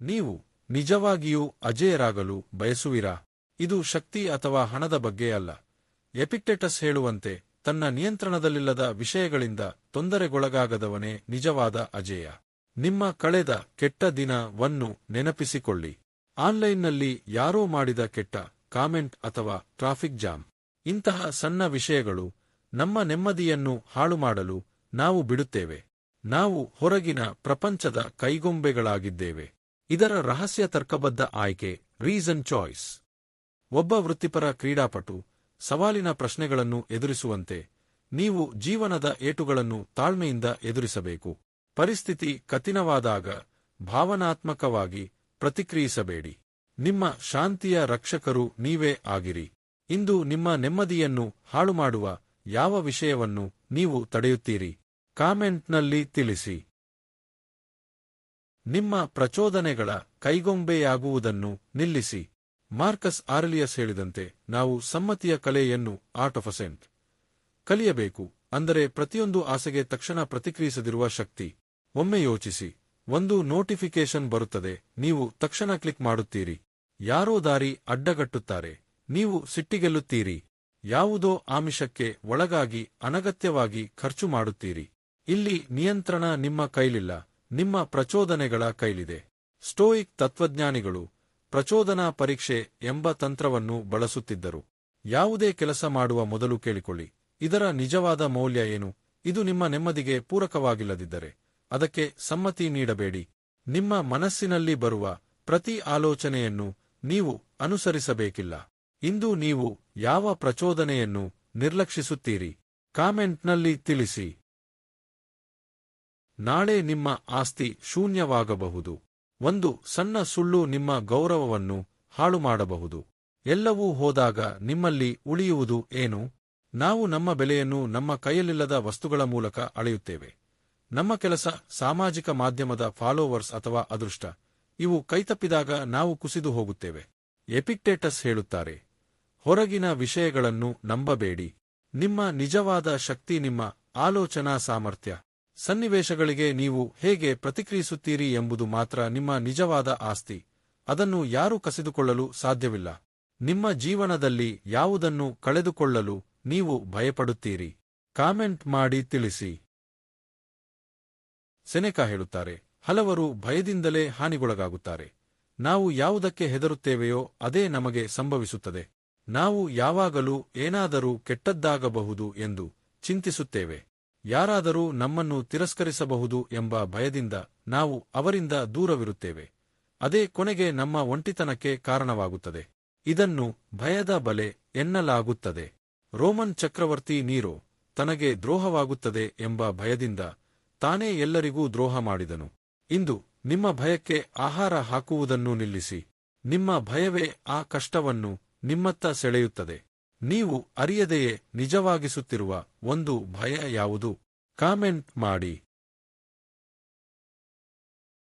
ನೀವು ನಿಜವಾಗಿಯೂ ಅಜೇಯರಾಗಲು ಬಯಸುವಿರಾ? ಇದು ಶಕ್ತಿ ಅಥವಾ ಹಣದ ಬಗ್ಗೆ ಅಲ್ಲ. ಎಪಿಕ್ಟೆಟಸ್ ಹೇಳುವಂತೆ, ತನ್ನ ನಿಯಂತ್ರಣದಲ್ಲಿಲ್ಲದ ವಿಷಯಗಳಿಂದ ತೊಂದರೆಗೊಳಗಾಗದವನೇ ನಿಜವಾದ ಅಜೇಯ. ನಿಮ್ಮ ಕಳೆದ ಕೆಟ್ಟ ದಿನವನ್ನು ನೆನಪಿಸಿಕೊಳ್ಳಿ. ಆನ್ಲೈನ್ನಲ್ಲಿ ಯಾರೋ ಮಾಡಿದ ಕೆಟ್ಟ ಕಾಮೆಂಟ್ ಅಥವಾ ಟ್ರಾಫಿಕ್ ಜಾಮ್. ಇಂತಹ ಸಣ್ಣ ವಿಷಯಗಳು ನಮ್ಮ ನೆಮ್ಮದಿಯನ್ನು ಹಾಳು ಮಾಡಲು ನಾವು ಬಿಡುತ್ತೇವೆ. ನಾವು ಹೊರಗಿನ ಪ್ರಪಂಚದ ಕೈಗೊಂಬೆಗಳಾಗಿದ್ದೇವೆ. ಇದರ ರಹಸ್ಯ ತರ್ಕಬದ್ಧ ಆಯ್ಕೆ ರೀಸನ್ ಚಾಯ್ಸ್ ಒಬ್ಬ ವೃತ್ತಿಪರ ಕ್ರೀಡಾಪಟು ಸವಾಲಿನ ಪ್ರಶ್ನೆಗಳನ್ನು ಎದುರಿಸುವಂತೆ ನೀವು ಜೀವನದ ಏಟುಗಳನ್ನು ತಾಳ್ಮೆಯಿಂದ ಎದುರಿಸಬೇಕು. ಪರಿಸ್ಥಿತಿ ಕಠಿಣವಾದಾಗ ಭಾವನಾತ್ಮಕವಾಗಿ ಪ್ರತಿಕ್ರಿಯಿಸಬೇಡಿ. ನಿಮ್ಮ ಶಾಂತಿಯ ರಕ್ಷಕರು ನೀವೇ ಆಗಿರಿ. ಇಂದು ನಿಮ್ಮ ನೆಮ್ಮದಿಯನ್ನು ಹಾಳುಮಾಡುವ ಯಾವ ವಿಷಯವನ್ನು ನೀವು ತಡೆಯುತ್ತೀರಿ? ಕಾಮೆಂಟ್ನಲ್ಲಿ ತಿಳಿಸಿ. ನಿಮ್ಮ ಪ್ರಚೋದನೆಗಳ ಕೈಗೊಂಬೆಯಾಗುವುದನ್ನು ನಿಲ್ಲಿಸಿ. ಮಾರ್ಕಸ್ ಆರ್ಲಿಯಸ್ ಹೇಳಿದಂತೆ ನಾವು ಸಮ್ಮತಿಯ ಕಲೆಯನ್ನು ಆರ್ಟ್ ಆಫ್ ಅಸೆಂಟ್. ಕಲಿಯಬೇಕು, ಅಂದರೆ ಪ್ರತಿಯೊಂದು ಆಸೆಗೆ ತಕ್ಷಣ ಪ್ರತಿಕ್ರಿಯಿಸದಿರುವ ಶಕ್ತಿ. ಒಮ್ಮೆ ಯೋಚಿಸಿ, ಒಂದು ನೋಟಿಫಿಕೇಶನ್ ಬರುತ್ತದೆ, ನೀವು ತಕ್ಷಣ ಕ್ಲಿಕ್ ಮಾಡುತ್ತೀರಿ. ಯಾರೋ ದಾರಿ ಅಡ್ಡಗಟ್ಟುತ್ತಾರೆ, ನೀವು ಸಿಟ್ಟಿಗೆಲ್ಲುತ್ತೀರಿ. ಯಾವುದೋ ಆಮಿಷಕ್ಕೆ ಒಳಗಾಗಿ ಅನಗತ್ಯವಾಗಿ ಖರ್ಚು ಮಾಡುತ್ತೀರಿ. ಇಲ್ಲಿ ನಿಯಂತ್ರಣ ನಿಮ್ಮ ಕೈಲಿಲ್ಲ ನಿಮ್ಮ ಪ್ರಚೋದನೆಗಳ ಕೈಲಿದೆ. ಸ್ಟೋಯಿಕ್ ತತ್ವಜ್ಞಾನಿಗಳು ಪ್ರಚೋದನಾ ಪರೀಕ್ಷೆ ಎಂಬ ತಂತ್ರವನ್ನು ಬಳಸುತ್ತಿದ್ದರು. ಯಾವುದೇ ಕೆಲಸ ಮಾಡುವ ಮೊದಲು ಕೇಳಿಕೊಳ್ಳಿ. ಇದರ ನಿಜವಾದ ಮೌಲ್ಯ ಏನು? ಇದು ನಿಮ್ಮ ನೆಮ್ಮದಿಗೆ ಪೂರಕವಾಗಿಲ್ಲದಿದ್ದರೆ ಅದಕ್ಕೆ ಸಮ್ಮತಿ ನೀಡಬೇಡಿ. ನಿಮ್ಮ ಮನಸ್ಸಿನಲ್ಲಿ ಬರುವ ಪ್ರತಿ ಆಲೋಚನೆಯನ್ನು ನೀವು ಅನುಸರಿಸಬೇಕಿಲ್ಲ. ಇಂದು ನೀವು ಯಾವ ಪ್ರಚೋದನೆಯನ್ನು ನಿರ್ಲಕ್ಷಿಸುತ್ತೀರಿ? ಕಾಮೆಂಟ್ನಲ್ಲಿ ತಿಳಿಸಿ. ನಾಳೆ ನಿಮ್ಮ ಆಸ್ತಿ ಶೂನ್ಯವಾಗಬಹುದು. ಒಂದು ಸಣ್ಣ ಸುಳ್ಳು ನಿಮ್ಮ ಗೌರವವನ್ನು ಹಾಳು ಮಾಡಬಹುದು ಎಲ್ಲವೂ ಹೋದಾಗ ನಿಮ್ಮಲ್ಲಿ ಉಳಿಯುವುದು ಏನು? ನಾವು ನಮ್ಮ ಬೆಲೆಯನ್ನು ನಮ್ಮ ಕೈಯಲ್ಲಿಲ್ಲದ ವಸ್ತುಗಳ ಮೂಲಕ ಅಳೆಯುತ್ತೇವೆ. ನಮ್ಮ ಕೆಲಸ ಸಾಮಾಜಿಕ ಮಾಧ್ಯಮದ ಫಾಲೋವರ್ಸ್ ಅಥವಾ ಅದೃಷ್ಟ. ಇವು ಕೈತಪ್ಪಿದಾಗ ನಾವು ಕುಸಿದು ಹೋಗುತ್ತೇವೆ. ಎಪಿಕ್ಟೇಟಸ್ ಹೇಳುತ್ತಾರೆ. ಹೊರಗಿನ ವಿಷಯಗಳನ್ನು ನಂಬಬೇಡಿ. ನಿಮ್ಮ ನಿಜವಾದ ಶಕ್ತಿ ನಿಮ್ಮ ಆಲೋಚನಾ ಸಾಮರ್ಥ್ಯ. ಸನ್ನಿವೇಶಗಳಿಗೆ ನೀವು ಹೇಗೆ ಪ್ರತಿಕ್ರಿಯಿಸುತ್ತೀರಿ ಎಂಬುದು ಮಾತ್ರ ನಿಮ್ಮ ನಿಜವಾದ ಆಸ್ತಿ. ಅದನ್ನು ಯಾರೂ ಕಸಿದುಕೊಳ್ಳಲು ಸಾಧ್ಯವಿಲ್ಲ. ನಿಮ್ಮ ಜೀವನದಲ್ಲಿ ಯಾವುದನ್ನು ಕಳೆದುಕೊಳ್ಳಲು ನೀವು ಭಯಪಡುತ್ತೀರಿ. ಕಾಮೆಂಟ್ ಮಾಡಿ ತಿಳಿಸಿ. ಸೆನೆಕಾ ಹೇಳುತ್ತಾರೆ, ಹಲವರು ಭಯದಿಂದಲೇ ಹಾನಿಗೊಳಗಾಗುತ್ತಾರೆ. ನಾವು ಯಾವುದಕ್ಕೆ ಹೆದರುತ್ತೇವೆಯೋ ಅದೇ ನಮಗೆ ಸಂಭವಿಸುತ್ತದೆ. ನಾವು ಯಾವಾಗಲೂ ಏನಾದರೂ ಕೆಟ್ಟದ್ದಾಗಬಹುದು ಎಂದು ಚಿಂತಿಸುತ್ತೇವೆ. ಯಾರಾದರೂ ನಮ್ಮನ್ನು ತಿರಸ್ಕರಿಸಬಹುದು ಎಂಬ ಭಯದಿಂದ ನಾವು ಅವರಿಂದ ದೂರವಿರುತ್ತೇವೆ. ಅದೇ ಕೊನೆಗೆ ನಮ್ಮ ಒಂಟಿತನಕ್ಕೆ ಕಾರಣವಾಗುತ್ತದೆ. ಇದನ್ನು ಭಯದ ಬಲೆ ಎನ್ನಲಾಗುತ್ತದೆ. ರೋಮನ್ ಚಕ್ರವರ್ತಿ ನೀರೋ, ತನಗೆ ದ್ರೋಹವಾಗುತ್ತದೆ ಎಂಬ ಭಯದಿಂದ ತಾನೇ ಎಲ್ಲರಿಗೂ ದ್ರೋಹ ಮಾಡಿದನು. ಇಂದು ನಿಮ್ಮ ಭಯಕ್ಕೆ ಆಹಾರ ಹಾಕುವುದನ್ನು ನಿಲ್ಲಿಸಿ. ನಿಮ್ಮ ಭಯವೇ ಆ ಕಷ್ಟವನ್ನು ನಿಮ್ಮತ್ತ ಸೆಳೆಯುತ್ತದೆ. ನೀವು ಅರಿಯದೆಯೇ ನಿಜವಾಗಿಸುತ್ತಿರುವ ಒಂದು ಭಯ ಯಾವುದು? ಕಾಮೆಂಟ್ ಮಾಡಿ.